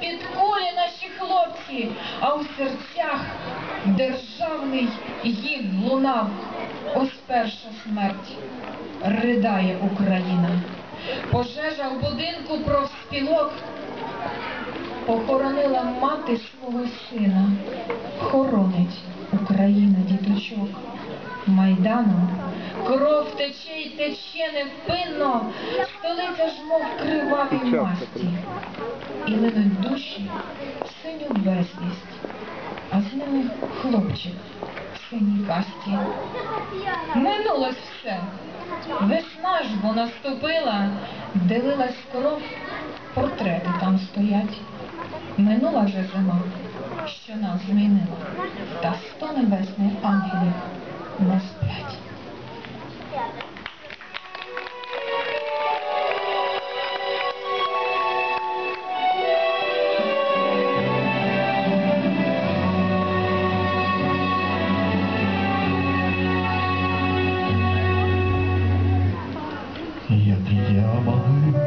Під кулі наші хлопці, а у серцях державний гімн лунав. Ось перша смерть ридає Україна. Пожежа в будинку профспілок похоронила мати свого сина. Хоронить Україна діточок. Майданом кров тече й тече невпинно, столиця ж мов в кривавій масті. І линуть душі в синю безвість, а з ними хлопчик в синій касті. Минулось все. Весна ж бо наступила, дивилась кров, портрети там стоять. Минула вже зима, що нас змінила, та сто небесних Як я могу